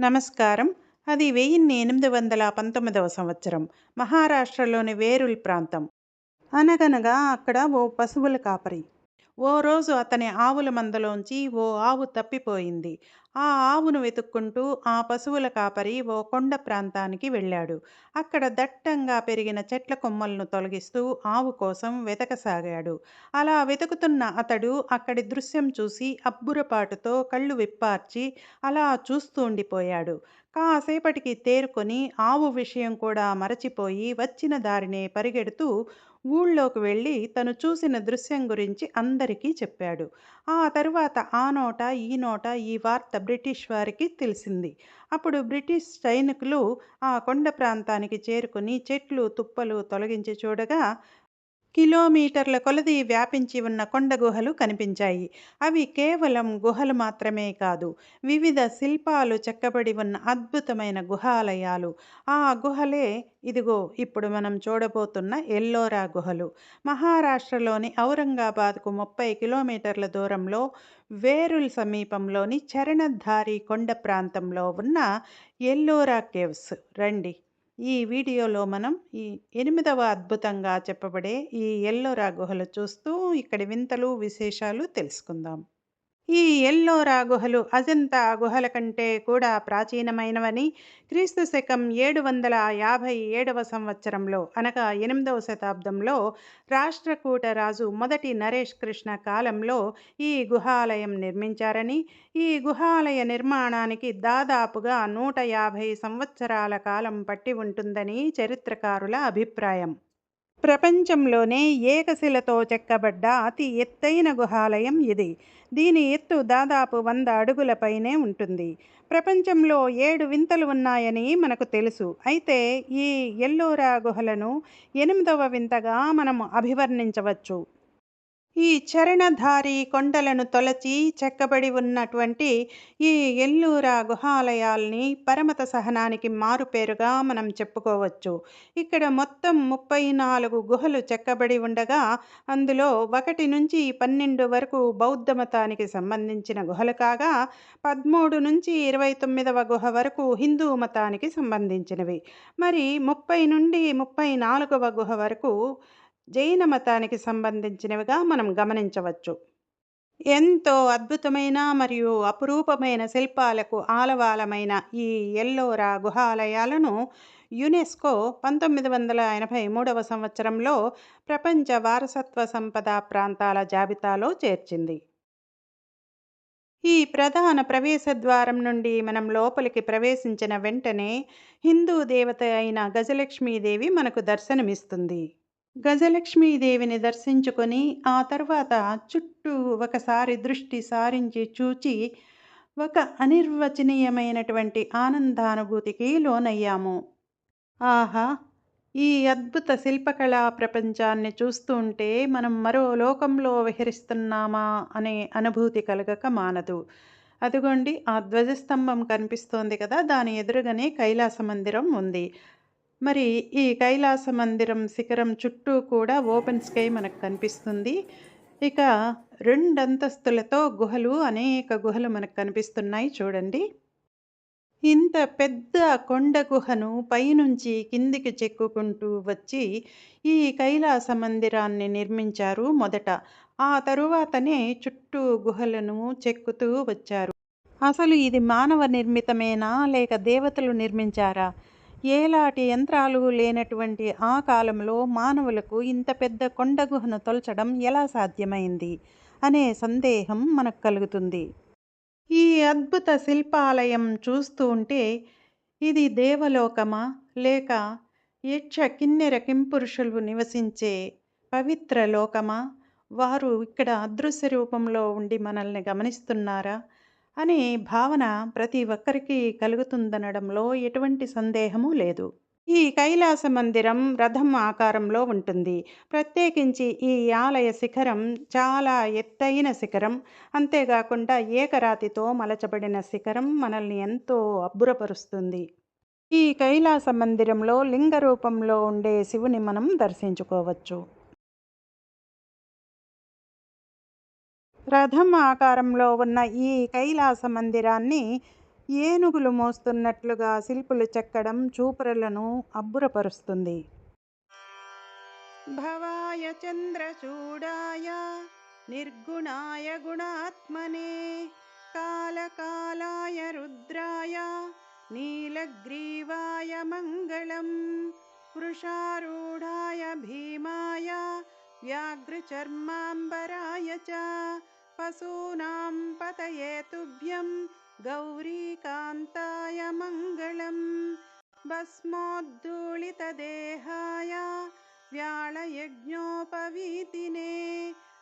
నమస్కారం. అది వెయ్యిన్ని ఎనిమిది వందల పంతొమ్మిదవ సంవత్సరం. మహారాష్ట్రలోని వేరుల్ ప్రాంతం. అనగనగా అక్కడ ఓ పశువుల కాపరి. ఓ రోజు అతని ఆవుల మందలోంచి ఓ ఆవు తప్పిపోయింది. ఆ ఆవును వెతుక్కుంటూ ఆ పశువుల కాపరి ఓ కొండ ప్రాంతానికి వెళ్ళాడు. అక్కడ దట్టంగా పెరిగిన చెట్ల కొమ్మలను తొలగిస్తూ ఆవు కోసం వెతకసాగాడు. అలా వెతుకుతున్న అతడు అక్కడి దృశ్యం చూసి అబ్బురపాటుతో కళ్ళు విప్పార్చి అలా చూస్తూ ఉండిపోయాడు. కాసేపటికి తేరుకొని ఆవు విషయం కూడా మరచిపోయి వచ్చిన దారినే పరిగెడుతూ ఊళ్ళోకి వెళ్ళి తను చూసిన దృశ్యం గురించి అందరికీ చెప్పాడు. ఆ తరువాత ఆ నోట ఈ నోట ఈ వార్త బ్రిటిష్ వారికి తెలిసింది. అప్పుడు బ్రిటిష్ సైనికులు ఆ కొండ ప్రాంతానికి చేరుకుని చెట్లు తుప్పలు తొలగించి చూడగా కిలోమీటర్ల కొలది వ్యాపించి ఉన్న కొండ గుహలు కనిపించాయి. అవి కేవలం గుహలు మాత్రమే కాదు వివిధ శిల్పాలు చెక్కబడి ఉన్న అద్భుతమైన గుహాలయాలు. ఆ గుహలే ఇదిగో ఇప్పుడు మనం చూడబోతున్న ఎల్లోరా గుహలు. మహారాష్ట్రలోని ఔరంగాబాద్కు ముప్పై కిలోమీటర్ల దూరంలో వేరుల్ సమీపంలోని చరణధారి కొండ ప్రాంతంలో ఉన్న ఎల్లోరా కేవ్స్. రండి. ఈ వీడియోలో మనం ఈ ఎనిమిదవ అద్భుతంగా చెప్పబడే ఈ ఎల్లోరా గుహలు చూస్తూ ఇక్కడి వింతలు విశేషాలు తెలుసుకుందాం. ఈ ఎల్లోరా గుహలు అజంతా గుహల కంటే కూడా ప్రాచీనమైనవని క్రీస్తు శకం ఏడు వందల యాభై ఏడవ సంవత్సరంలో అనగా ఎనిమిదవ శతాబ్దంలో రాష్ట్రకూట రాజు మొదటి నరేష్ కృష్ణ కాలంలో ఈ గుహాలయం నిర్మించారని ఈ గుహాలయ నిర్మాణానికి దాదాపుగా నూట యాభై సంవత్సరాల కాలం పట్టి ఉంటుందని చరిత్రకారుల అభిప్రాయం. ప్రపంచంలోనే ఏకశిలతో చెక్కబడ్డ అతి ఎత్తైన గుహాలయం ఇది. దీని ఎత్తు దాదాపు వంద అడుగులపైనే ఉంటుంది. ప్రపంచంలో ఏడు వింతలు ఉన్నాయని మనకు తెలుసు. అయితే ఈ ఎల్లోరా గుహలను ఎనిమిదవ వింతగా మనం అభివర్ణించవచ్చు. ఈ చరణధారి కొండలను తొలచి చెక్కబడి ఉన్నటువంటి ఈ ఎల్లూరా గుహాలయాల్ని పరమత సహనానికి మారుపేరుగా మనం చెప్పుకోవచ్చు. ఇక్కడ మొత్తం ముప్పై నాలుగు గుహలు చెక్కబడి ఉండగా అందులో ఒకటి నుంచి పన్నెండు వరకు బౌద్ధ మతానికి సంబంధించిన గుహలు కాగా పదమూడు నుంచి ఇరవై తొమ్మిదవ గుహ వరకు హిందూ మతానికి సంబంధించినవి. మరి ముప్పై నుండి ముప్పై నాలుగవ గుహ వరకు జైన మతానికి సంబంధించినవిగా మనం గమనించవచ్చు. ఎంతో అద్భుతమైన మరియు అపురూపమైన శిల్పాలకు ఆలవాలమైన ఈ ఎల్లోరా గుహాలయాలను యునెస్కో పంతొమ్మిది వందల ఎనభై మూడవ సంవత్సరంలో ప్రపంచ వారసత్వ సంపద ప్రాంతాల జాబితాలో చేర్చింది. ఈ ప్రధాన ప్రవేశ ద్వారం నుండి మనం లోపలికి ప్రవేశించిన వెంటనే హిందూ దేవత అయిన గజలక్ష్మీదేవి మనకు దర్శనమిస్తుంది. గజలక్ష్మీదేవిని దర్శించుకొని ఆ తర్వాత చుట్టూ ఒకసారి దృష్టి సారించి చూచి ఒక అనిర్వచనీయమైనటువంటి ఆనందానుభూతికి లోనయ్యాము. ఆహా! ఈ అద్భుత శిల్పకళా ప్రపంచాన్ని చూస్తుంటే మనం మరో లోకంలో విహరిస్తున్నామా అనే అనుభూతి కలగక మానదు. అదిగోండి ఆ ధ్వజస్తంభం కనిపిస్తోంది కదా దాని ఎదురుగానే కైలాస మందిరం ఉంది. మరి ఈ కైలాస మందిరం శిఖరం చుట్టూ కూడా ఓపెన్ స్కై మనకు కనిపిస్తుంది. ఇక రెండంతస్తులతో గుహలు అనేక గుహలు మనకు కనిపిస్తున్నాయి చూడండి. ఇంత పెద్ద కొండ గుహను పైనుంచి కిందికి చెక్కుకుంటూ వచ్చి ఈ కైలాస మందిరాన్ని నిర్మించారు మొదట. ఆ తరువాతనే చుట్టూ గుహలను చెక్కుతూ వచ్చారు. అసలు ఇది మానవ నిర్మితమేనా లేక దేవతలు నిర్మించారా? ఏలాటి యంత్రాలు లేనటువంటి ఆ కాలంలో మానవులకు ఇంత పెద్ద కొండ గుహను తొలచడం ఎలా సాధ్యమైంది అనే సందేహం మనకు కలుగుతుంది. ఈ అద్భుత శిల్పాలయం చూస్తూ ఉంటే ఇది దేవలోకమా? లేక యక్ష కిన్నెర కింపురుషులు నివసించే పవిత్ర లోకమా? వారు ఇక్కడ అదృశ్య రూపంలో ఉండి మనల్ని గమనిస్తున్నారా? అనే భావన ప్రతి ఒక్కరికి కలుగుతుందనడంలో ఎటువంటి సందేహము లేదు. ఈ కైలాస మందిరం రథం ఆకారంలో ఉంటుంది. ప్రత్యేకించి ఈ ఆలయ శిఖరం చాలా ఎత్తైన శిఖరం. అంతేకాకుండా ఏకరాతితో మలచబడిన శిఖరం మనల్ని ఎంతో అబ్బురపరుస్తుంది. ఈ కైలాస మందిరంలో లింగ రూపంలో ఉండే శివుని మనం దర్శించుకోవచ్చు. రథం ఆకారంలో ఉన్న ఈ కైలాస మందిరాన్ని ఏనుగులు మోస్తున్నట్లుగా శిల్పులు చెక్కడం చూపురలను అబ్బురపరుస్తుంది. భవాయ చంద్రచూడాయ నిర్గుణాయ గుణాత్మనే కాలకాలాయ రుద్రాయ నీలగ్రీవాయ మంగళం వృషారూఢాయ భీమాయ వ్యాఘ్రచర్మాంబరాయ చ పశూనాం పతయే తుభ్యం గౌరీకాంతాయ మంగళం భస్మోద్దూళితదేహాయ व्याळयज्ञोपवीतिने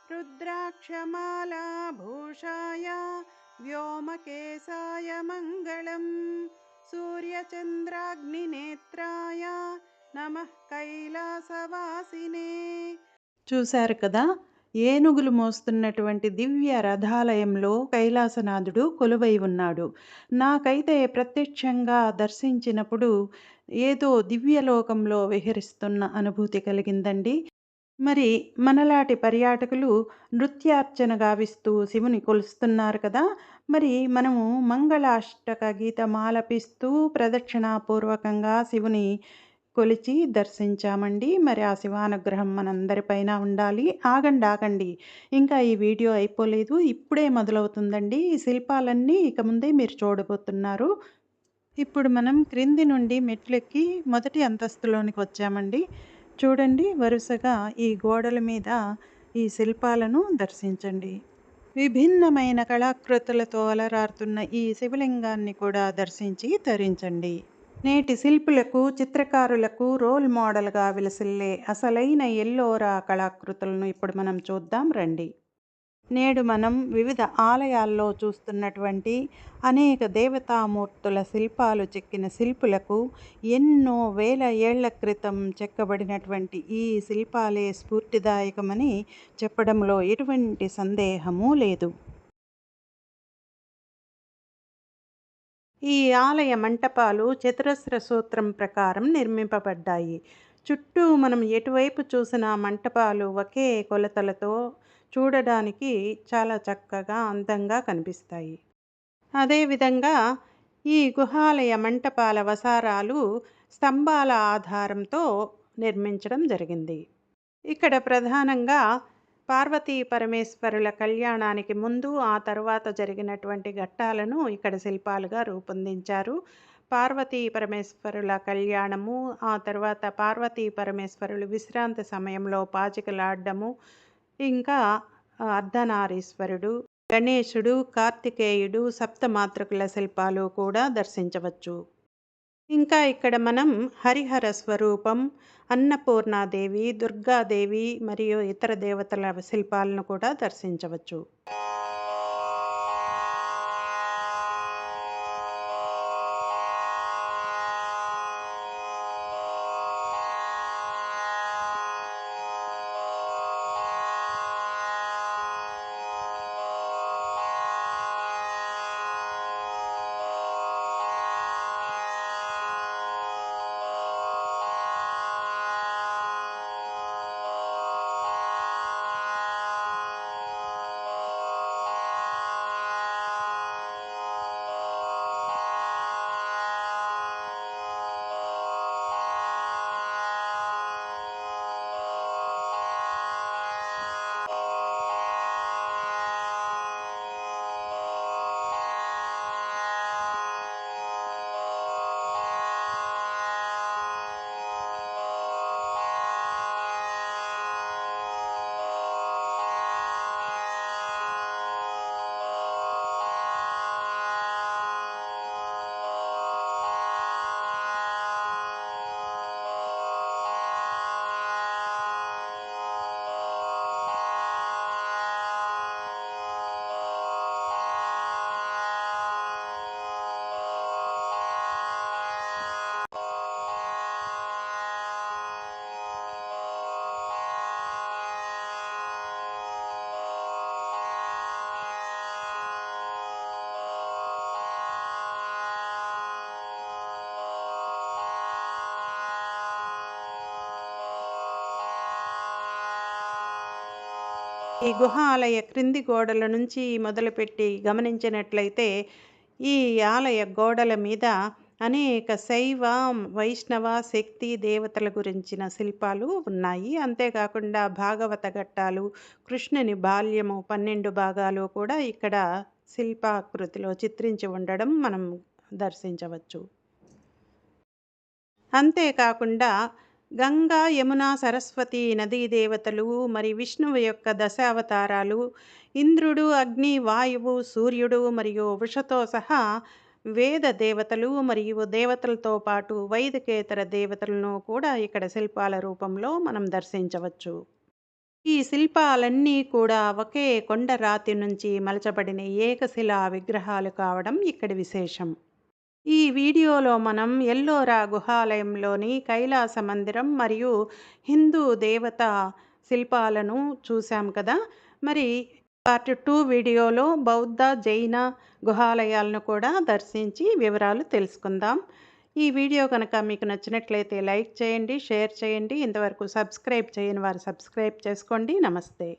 रुद्राक्षमालाभूषाय व्योमकेशाय मङ्गलं सूर्यचन्द्राग्निनेत्राय నమః కైలాసవాసినే చూశారు కదా ఏనుగులు మోస్తున్నటువంటి దివ్య రథాలయంలో కైలాసనాథుడు కొలువై ఉన్నాడు. నాకైతే ప్రత్యక్షంగా దర్శించినప్పుడు ఏదో దివ్యలోకంలో విహరిస్తున్న అనుభూతి కలిగిందండి. మరి మనలాంటి పర్యాటకులు నృత్యార్చన గావిస్తూ శివుని కొలుస్తున్నారు కదా మరి మనము మంగళాష్టక గీతమాలపిస్తూ ప్రదక్షిణాపూర్వకంగా శివుని కొలిచి దర్శించామండి. మరి ఆ శివానుగ్రహం మనందరిపైన ఉండాలి. ఆగండి ఆగండి. ఇంకా ఈ వీడియో అయిపోలేదు. ఇప్పుడే మొదలవుతుందండి. ఈ శిల్పాలన్నీ ఇక ముందే మీరు చూడబోతున్నారు. ఇప్పుడు మనం క్రింది నుండి మెట్లెక్కి మొదటి అంతస్తులోనికి వచ్చామండి. చూడండి వరుసగా ఈ గోడల మీద ఈ శిల్పాలను దర్శించండి. విభిన్నమైన కళాకృతులతో అలరారుతున్న ఈ శివలింగాన్ని కూడా దర్శించి తరించండి. నేటి శిల్పులకు చిత్రకారులకు రోల్ మోడల్గా విలసిల్లే అసలైన ఎల్లోరా కళాకృతులను ఇప్పుడు మనం చూద్దాం రండి. నేడు మనం వివిధ ఆలయాల్లో చూస్తున్నటువంటి అనేక దేవతామూర్తుల శిల్పాలు చెక్కిన శిల్పులకు ఎన్నో వేల ఏళ్ళ క్రితం చెక్కబడినటువంటి ఈ శిల్పాలే స్ఫూర్తిదాయకమని చెప్పడంలో ఎటువంటి సందేహమూ లేదు. ఈ ఆలయ మంటపాలు చతురస్ర సూత్రం ప్రకారం నిర్మింపబడ్డాయి. చుట్టూ మనం ఎటువైపు చూసిన మంటపాలు ఒకే కొలతలతో చూడడానికి చాలా చక్కగా అందంగా కనిపిస్తాయి. అదేవిధంగా ఈ గుహాలయ మంటపాల వసారాలు స్తంభాల ఆధారంతో నిర్మించడం జరిగింది. ఇక్కడ ప్రధానంగా పార్వతీ పరమేశ్వరుల కళ్యాణానికి ముందు ఆ తర్వాత జరిగినటువంటి ఘట్టాలను ఇక్కడ శిల్పాలుగా రూపొందించారు. పార్వతీ పరమేశ్వరుల కళ్యాణము ఆ తర్వాత పార్వతీ పరమేశ్వరులు విశ్రాంతి సమయంలో పాచికలాడము ఇంకా అర్ధనారీశ్వరుడు గణేశుడు కార్తికేయుడు సప్తమాతృకుల శిల్పాలు కూడా దర్శించవచ్చు. ఇంకా ఇక్కడ మనం హరిహర స్వరూపం అన్నపూర్ణాదేవి దుర్గాదేవి మరియు ఇతర దేవతల శిల్పాలను కూడా దర్శించవచ్చు. ఈ గుహ ఆలయ క్రింది గోడల నుంచి మొదలుపెట్టి గమనించినట్లయితే ఈ ఆలయ గోడల మీద అనేక శైవ వైష్ణవ శక్తి దేవతల గురించిన శిల్పాలు ఉన్నాయి. అంతేకాకుండా భాగవత ఘట్టాలు కృష్ణుని బాల్యము పన్నెండు భాగాలు కూడా ఇక్కడ శిల్పాకృతిలో చిత్రించి ఉండడం మనం దర్శించవచ్చు. అంతేకాకుండా గంగా యమున సరస్వతి నదీ దేవతలు మరి విష్ణువు యొక్క దశావతారాలు ఇంద్రుడు అగ్ని వాయువు సూర్యుడు మరియు వృషతో సహా వేద దేవతలు మరియు దేవతలతో పాటు వైదికేతర దేవతలను కూడా ఇక్కడ శిల్పాల రూపంలో మనం దర్శించవచ్చు. ఈ శిల్పాలన్నీ కూడా ఒకే కొండ రాతి నుంచి మలచబడిన ఏకశిలా విగ్రహాలు కావడం ఇక్కడి విశేషం. ఈ వీడియోలో మనం ఎల్లోరా గుహాలయంలోని కైలాస మందిరం మరియు హిందూ దేవత శిల్పాలను చూసాం కదా. మరి పార్ట్ టూ వీడియోలో బౌద్ధ జైన గుహాలయాలను కూడా దర్శించి వివరాలు తెలుసుకుందాం. ఈ వీడియో కనుక మీకు నచ్చినట్లయితే లైక్ చేయండి షేర్ చేయండి. ఇంతవరకు సబ్స్క్రైబ్ చేయని వారు సబ్స్క్రైబ్ చేసుకోండి. నమస్తే.